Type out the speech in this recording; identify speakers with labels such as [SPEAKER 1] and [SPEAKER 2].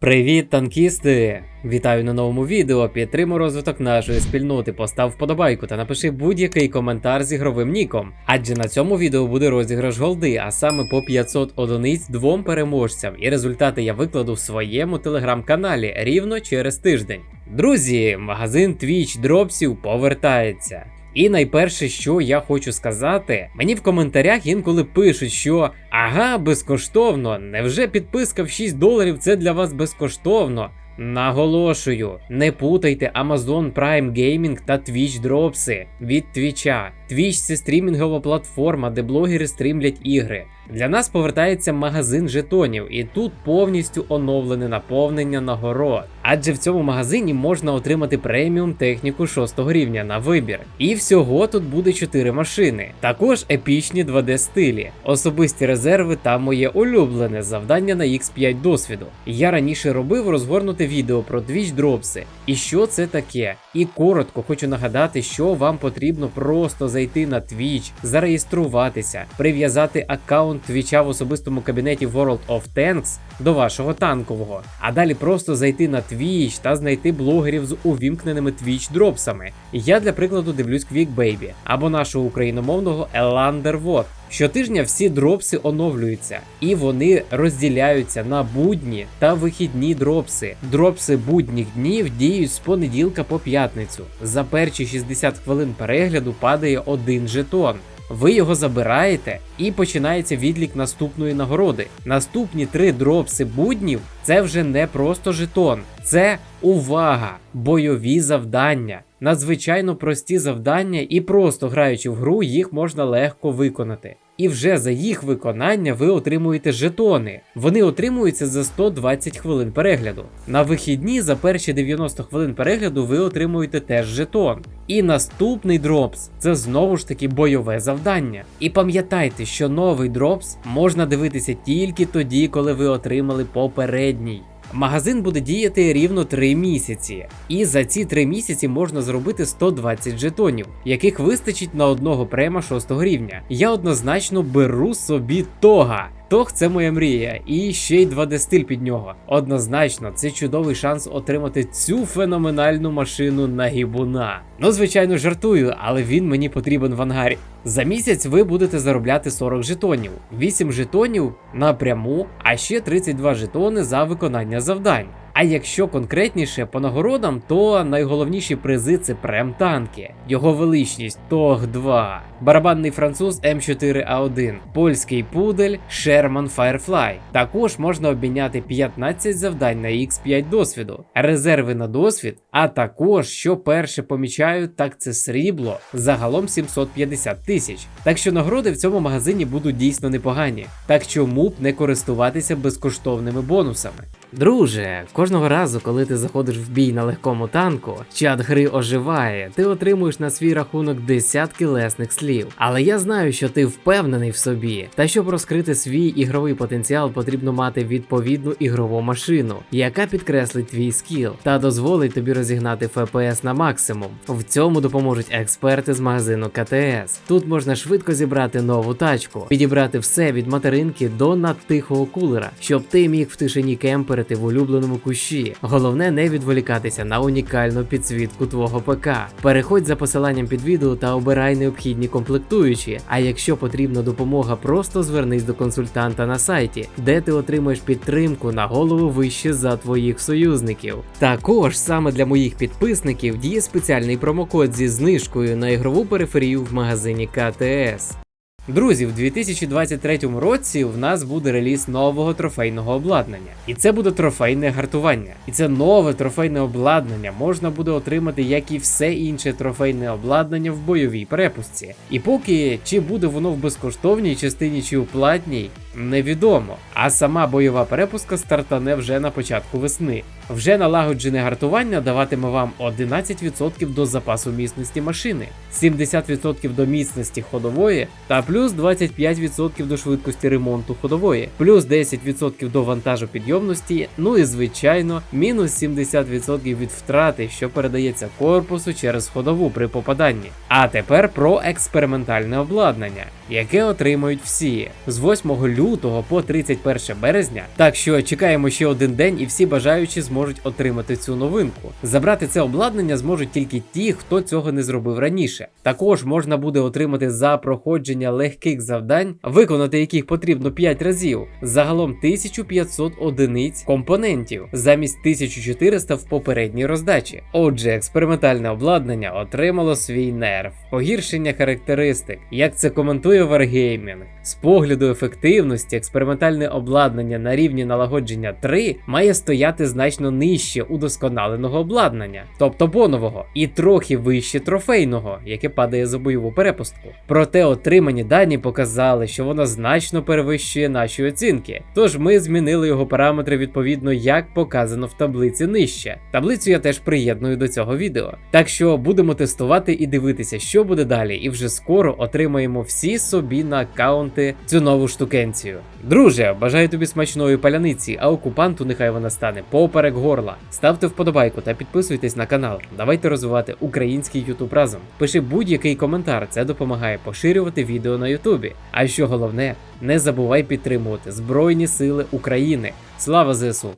[SPEAKER 1] Привіт, танкісти! Вітаю на новому відео. Підтримуй розвиток нашої спільноти, постав вподобайку та напиши будь-який коментар з ігровим ніком. Адже на цьому відео буде розіграш голди, а саме по 500 одиниць двом переможцям. І результати я викладу в своєму телеграм-каналі рівно через тиждень. Друзі, магазин Twitch дропсів повертається. І найперше, що я хочу сказати, мені в коментарях інколи пишуть, що ага, безкоштовно, невже підписка в 6 доларів це для вас безкоштовно? Наголошую, не путайте Amazon Prime Gaming та Twitch дропси від Твіча. Twitch це стрімінгова платформа, де блогери стрімлять ігри. Для нас повертається магазин жетонів, і тут повністю оновлене наповнення нагород. Адже в цьому магазині можна отримати преміум техніку 6 рівня на вибір. І всього тут буде 4 машини. Також епічні 2D стилі, особисті резерви та моє улюблене завдання на X5 досвіду. Я раніше робив розгорнуте відео про Twitch дропси. І що це таке? І коротко хочу нагадати, що вам потрібно просто зайти на Twitch, зареєструватися, прив'язати аккаунт Твіча в особистому кабінеті World of Tanks до вашого танкового, а далі просто зайти на Twitch та знайти блогерів з увімкненими Twitch дропсами. Я для прикладу дивлюсь Quick або нашого україномовного Вод. Щотижня всі дропси оновлюються, і вони розділяються на будні та вихідні дропси. Дропси будніх днів діють з понеділка по п'ятницю. За перші 60 хвилин перегляду падає один жетон. Ви його забираєте і починається відлік наступної нагороди. Наступні три дропси буднів це вже не просто жетон, це увага, бойові завдання. Надзвичайно прості завдання, і просто граючи в гру, їх можна легко виконати. І вже за їх виконання ви отримуєте жетони. Вони отримуються за 120 хвилин перегляду. На вихідні за перші 90 хвилин перегляду ви отримуєте теж жетон. І наступний дропс це знову ж таки бойове завдання. І пам'ятайте, що новий дропс можна дивитися тільки тоді, коли ви отримали попередній. Магазин буде діяти рівно 3 місяці, і за ці 3 місяці можна зробити 120 жетонів, яких вистачить на одного према 6 рівня. Я однозначно беру собі тога. Тог це моя мрія, і ще й 2D стиль під нього. Однозначно, це чудовий шанс отримати цю феноменальну машину на гібуна. Ну, звичайно, жартую, але він мені потрібен в ангарі. За місяць ви будете заробляти 40 жетонів, 8 жетонів напряму, а ще 32 жетони за виконання завдань. А якщо конкретніше по нагородам, то найголовніші призи це прем-танки, його величність Тог 2, барабанний француз М4А1, польський пудель Sherman Firefly. Також можна обміняти 15 завдань на X5 досвіду, резерви на досвід, а також, що перше помічаю, так це срібло, загалом 750 тисяч. Так що нагороди в цьому магазині будуть дійсно непогані. Так чому б не користуватися безкоштовними бонусами? Друже, кожного разу, коли ти заходиш в бій на легкому танку, чат гри оживає, ти отримуєш на свій рахунок десятки лесних слів. Але я знаю, що ти впевнений в собі. Та щоб розкрити свій ігровий потенціал, потрібно мати відповідну ігрову машину, яка підкреслить твій скіл та дозволить тобі розігнати FPS на максимум. В цьому допоможуть експерти з магазину КТС. Тут можна швидко зібрати нову тачку, підібрати все від материнки до надтихого кулера, щоб ти міг в тишині кемпери в улюбленому кущі. Головне не відволікатися на унікальну підсвітку твого ПК. Переходь за посиланням під відео та обирай необхідні комплектуючі. А якщо потрібна допомога, просто звернись до консультанта на сайті, де ти отримаєш підтримку на голову вище за твоїх союзників. Також саме для моїх підписників діє спеціальний промокод зі знижкою на ігрову периферію в магазині КТС. Друзі, в 2023 році в нас буде реліз нового трофейного обладнання, і це буде трофейне гартування. І це нове трофейне обладнання можна буде отримати, як і все інше трофейне обладнання в бойовій перепустці. І поки чи буде воно в безкоштовній частині чи у платній, невідомо. А сама бойова перепустка стартане вже на початку весни. Вже налагоджене гартування даватиме вам 11% до запасу міцності машини, 70% до міцності ходової та плюс 25% до швидкості ремонту ходової, плюс 10% до вантажопідйомності, ну і звичайно, мінус 70% від втрати, що передається корпусу через ходову при попаданні. А тепер про експериментальне обладнання. Яке отримають всі з 8 лютого по 31 березня. Так що чекаємо ще один день, і всі бажаючі зможуть отримати цю новинку. Забрати це обладнання зможуть тільки ті, хто цього не зробив раніше. Також можна буде отримати за проходження легких завдань, виконати яких потрібно 5 разів, загалом 1500 одиниць компонентів замість 1400 в попередній роздачі. Отже, експериментальне обладнання отримало свій нерв, погіршення характеристик. Як це коментує Wargaming? З погляду ефективності, експериментальне обладнання на рівні налагодження 3 має стояти значно нижче удосконаленого обладнання, тобто бонового, і трохи вище трофейного, яке падає за бойову перепустку. Проте отримані дані показали, що воно значно перевищує наші оцінки. Тож ми змінили його параметри відповідно, як показано в таблиці нижче. Таблицю я теж приєдную до цього відео. Так що будемо тестувати і дивитися, що буде далі, і вже скоро отримаємо всі собі на аккаунти цю нову штукенцію. Друже, бажаю тобі смачної паляниці, а окупанту нехай вона стане поперек горла. Ставте вподобайку та підписуйтесь на канал. Давайте розвивати український ютуб разом. Пиши будь-який коментар, це допомагає поширювати відео на Ютубі. А що головне, не забувай підтримувати Збройні Сили України. Слава ЗСУ!